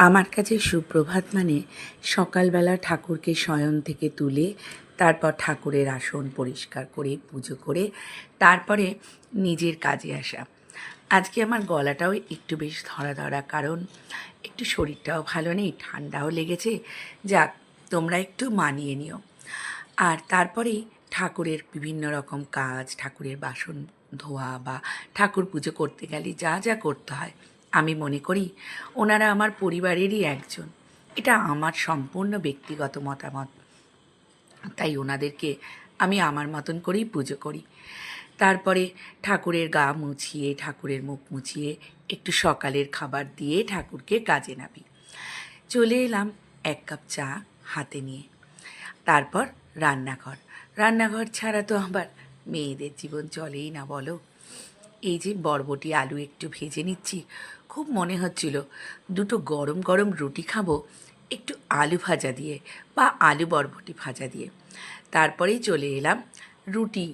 আমার কাছে সুপ্রভাত মানে সকালবেলা ঠাকুরকে শয়ন থেকে তুলে, তারপর ঠাকুরের আসন পরিষ্কার করে, পুজো করে, তারপরে নিজের কাজে আসা। আজকে আমার গলাটাও একটু বেশ ধরা ধরা কারণ একটু শরীরটাও ভালো নেই, ঠান্ডাও লেগেছে। যাক, তোমরা একটু মানিয়ে নিও। আর তারপরেই ঠাকুরের বিভিন্ন রকম কাজ, ঠাকুরের বাসন ধোয়া বা ঠাকুর পুজো করতে গেলে যা যা করতে হয় আমি মনে করি ওনারা আমার পরিবারেরই একজন। এটা আমার সম্পূর্ণ ব্যক্তিগত মতামত। তাই ওনাদেরকে আমি আমার মতন করেই পুজো করি। তারপরে ঠাকুরের গা মুছিয়ে, ঠাকুরের মুখ মুছিয়ে একটু সকালের খাবার দিয়ে ঠাকুরকে কাজে নামি। চলে এলাম এক কাপ চা হাতে নিয়ে। তারপর রান্নাঘর। রান্নাঘর ছাড়া তো আবার মেয়েদের জীবন চলেই না বলো। এই যে বরবটি আলু একটু ভেজে নিচ্ছি খুব মনে হচ্ছিল, দুটো গরম গরম রুটি খাব, একটু আলু ভাজা দিয়ে বা আলু বরবটি ভাজা দিয়ে। তারপরেই চলে এলাম রুটি।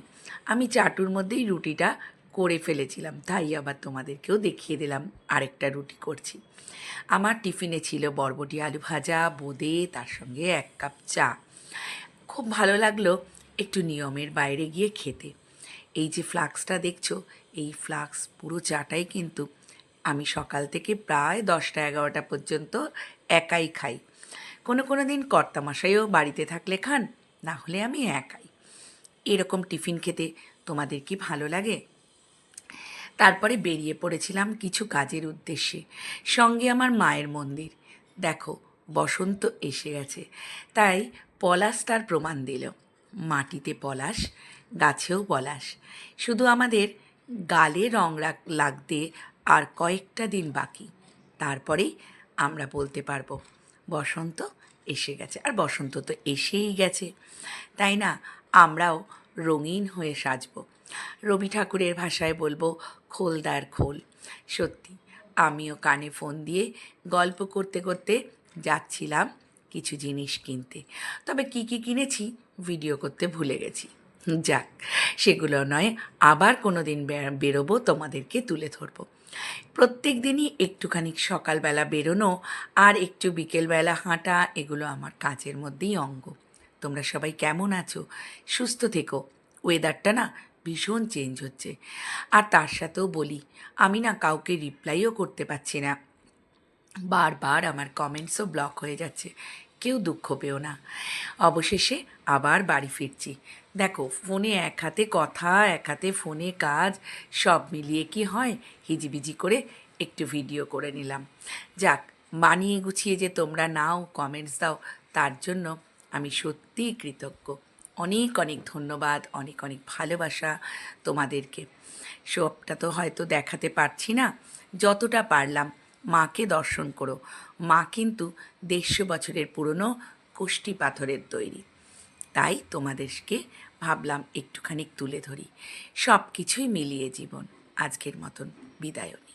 আমি চাটুর মধ্যেই রুটিটা করে ফেলেছিলাম, তাই আবার তোমাদেরকেও দেখিয়ে দিলাম আরেকটা রুটি করছি। আমার টিফিনে ছিল বরবটি আলু ভাজা, বোঁদে, তার সঙ্গে এক কাপ চা। খুব ভালো লাগল একটু নিয়মের বাইরে গিয়ে খেতে। এই যে ফ্লাক্সটা দেখছ, এই ফ্লাক্স পুরো চাটাই কিন্তু আমি সকাল থেকে প্রায় দশটা এগারোটা পর্যন্ত একাই খাই। কোনো কোনো দিন কর্তামশাইও বাড়িতে থাকলে খান, না হলে আমি একাই। এরকম টিফিন খেতে তোমাদের কি ভালো লাগে? তারপরে বেরিয়ে পড়েছিলাম কিছু কাজের উদ্দেশ্যে। সঙ্গে আমার মায়ের মন্দির। দেখো, বসন্ত এসে গেছে। তাই পলাশ তার প্রমাণ দিল। মাটিতে পলাশ, গাছেও পলাশ। শুধু আমাদের গালে রং লাগতে আর কয়েকটা দিন বাকি। তারপরেই আমরা বলতে পারব, বসন্ত এসে গেছে। আর বসন্ত তো এসেই গেছে। তাই না? আমরাও রঙিন হয়ে সাজবো। রবি ঠাকুরের ভাষায় বলব, খোলদার খোল। সত্যি, আমিও কানে ফোন দিয়ে গল্প করতে করতে যাচ্ছিলাম কিছু জিনিস কিনতে। তবে কি কি কিনেছি ভিডিও করতে ভুলে গেছি। যাক, সেগুলো নয়, আবার কোনো দিন বেরোবো, তোমাদেরকে তুলে ধরবো। প্রত্যেক দিনই একটুখানি সকালবেলা বেরোনো আর একটু বিকেলবেলা হাঁটা, এগুলো আমার কাজের মধ্যেই অঙ্গ। তোমরা সবাই কেমন আছো? সুস্থ থেকো। ওয়েদারটা না ভীষণ চেঞ্জ হচ্ছে। আর তার সাথেও বলি, আমি না কাউকে রিপ্লাইও করতে পারছি না। বারবার আমার কমেন্টসও ব্লক হয়ে যাচ্ছে। কেউ দুঃখ পেও না। অবশেষে আবার বাড়ি ফিরছি। দেখো, ফোনে এক হাতে কথা, এক হাতে ফোনে কাজ, সব মিলিয়ে কি হয়? হিজিবিজি করে একটু ভিডিও করে নিলাম। যাক, মানিয়ে গুছিয়ে যে তোমরা নাও কমেন্টস দাও, তার জন্য আমি সত্যিই কৃতজ্ঞ। অনেক অনেক ধন্যবাদ, অনেক অনেক ভালোবাসা তোমাদেরকে। সবটা তো হয়তো দেখাতে পারছি না। যতটা পারলাম, মাকে দর্শন করো। মা কিন্তু দেড়শো বছরের পুরনো কোষ্টি পাথরের তৈরি। তাই তোমাদেরকে ভাবলাম একটুখানি তুলে ধরি। সব কিছুই মিলিয়ে জীবন আজকের মতন। বিদায়নী